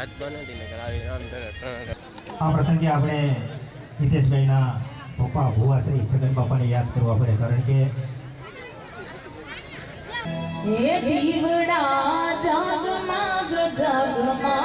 રાજમાં નથી આ પ્રસંગે આપણે હિતેશભાઈના પપ્પા ભુવા શ્રી છગન બાપાને યાદ કરવા પડે કારણ કે હે દીવડા જગમગ જગમગ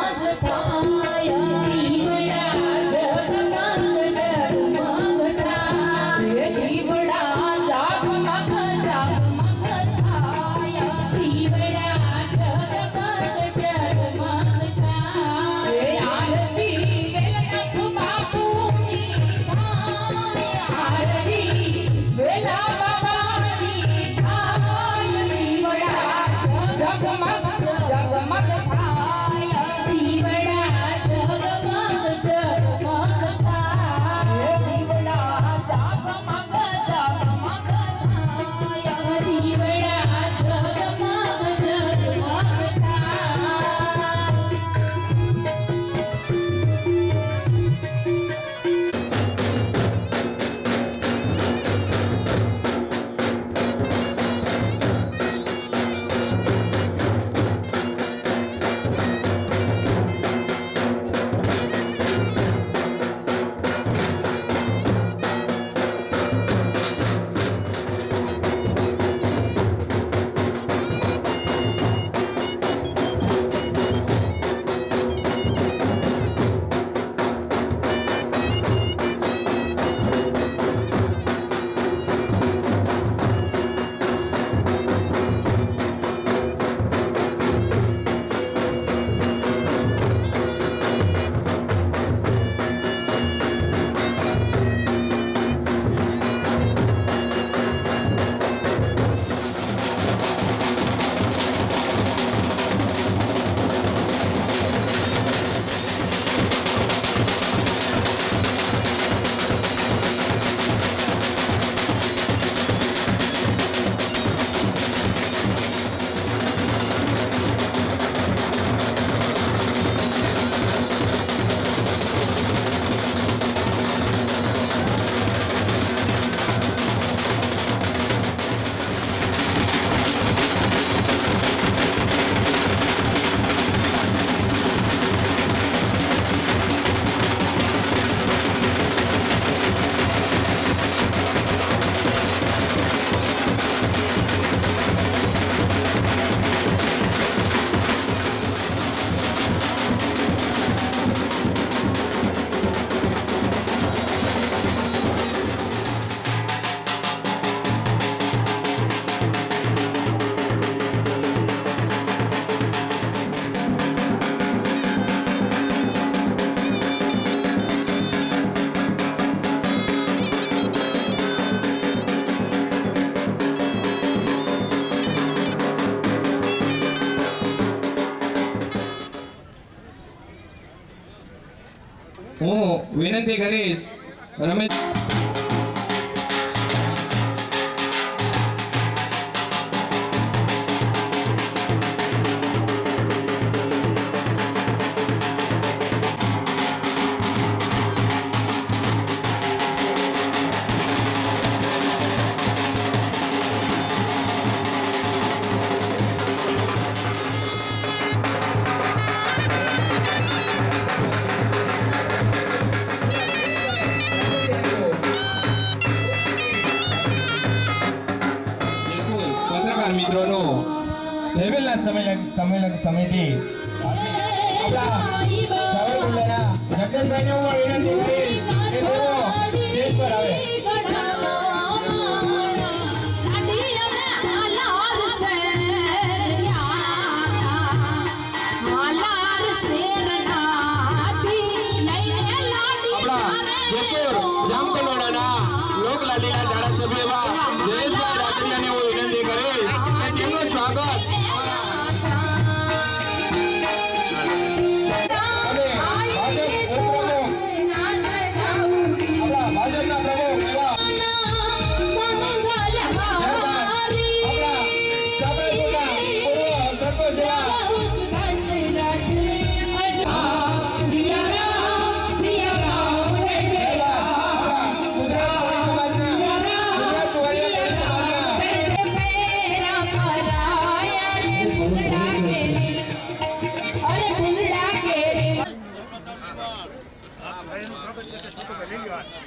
હું વિનંતી કરીશ રમેશ મિત્રોનો જયવેલનાથ સંમેલન સંમેલન સમિતિ સાવરકુંડલાના જગદીશભાઈને હું વિનંતી કરીશ કે તેઓ સ્ટેજ પર આવે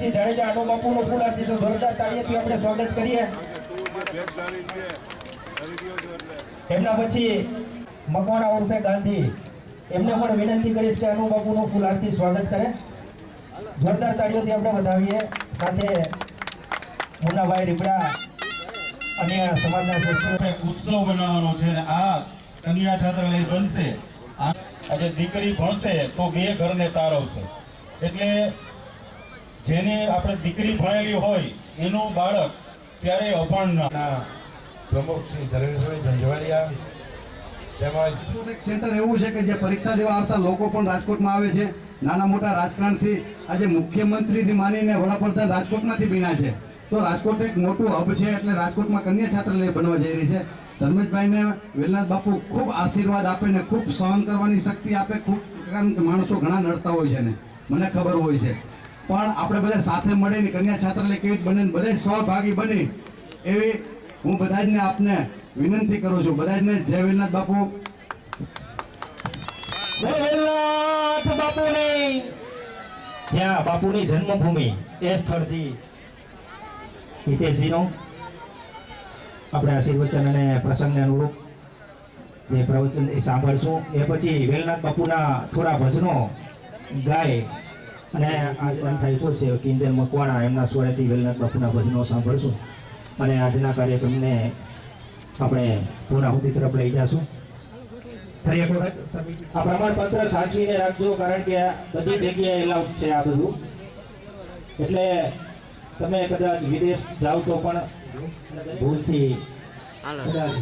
શ્રી જાડેજા આનો બાપુનો ફૂલ આપીશું જોરદાર તાળીઓથી આપણે સ્વાગત કરીએ. એમના પછી મકવાણા ઉર્ફે ગાંધી, એમને પણ વિનંતી કરીશ કે અનુ બાપુનું ફૂલ આરતી સ્વાગત કરે. જોરદાર તાળીઓથી આપણે વધાવીએ. સાથે મુન્નાભાઈ રીબડા અન્ય સમાજના શ્રેષ્ઠ ઉત્સવ બનાવવાનો છે અને આ કન્યા છાત્રાલય બનશે. આજે દીકરી ભણશે તો બે ઘરને તારવશે એટલે જેની આપણે દીકરી ભણેલી હોય એનું બાળક ત્યારે અપણ ના પ્રમુખ શ્રી ધર્મેશભાઈ ઝંઝવાડિયા. તેમજ એક સેન્ટર એવું છે કે જે પરીક્ષા દેવા આવતા લોકો પણ રાજકોટમાં આવે છે? નાના મોટા રાજકારણથી આજે મુખ્યમંત્રીથી માનીને વડાપ્રધાન રાજકોટમાંથી બન્યા છે. તો રાજકોટ એક મોટું હબ છે એટલે રાજકોટમાં કન્યા છાત્રાલય બનવા જઈ રહી છે. ધર્મેશભાઈને વેલનાથ બાપુ ખૂબ આશીર્વાદ આપે ને ખૂબ સહન કરવાની શક્તિ આપે. ખૂબ કારણ કે માણસો ઘણા નડતા હોય છે ને મને ખબર હોય છે. પણ આપણે બધા સાથે મળીને કન્યા છાત્રાલય કેવી બને બધા સહભાગી બની, એવી હું બધા જને આપને વિનંતી કરું છું. બધા જને જય વેલનાથ બાપુ જ્યાં બાપુની જન્મભૂમિ એ સ્થળથી હિતેશજીનો આપણે આશીર્વચન અને પ્રસંગને અનુરૂપ જે પ્રવચન એ સાંભળશું. એ પછી વેલનાથ બાપુના થોડા ભજનો ગાય અને થાય તો છે. કિંજલ મકવાણા એમના સ્વરેથી વેલનાથ બાપુના ભજનો સાંભળશું. અને આજના કાર્યક્રમને આપણે પૂર્ણાહુતિ તરફ લઈ જશું. ફરી એક વખત આ પ્રમાણપત્ર સાચવીને રાખજો કારણ કે આ બધી જગ્યાએ એલાઉડ છે આ બધું. એટલે તમે કદાચ વિદેશ જાઓ તો પણ ભૂલથી કદાચ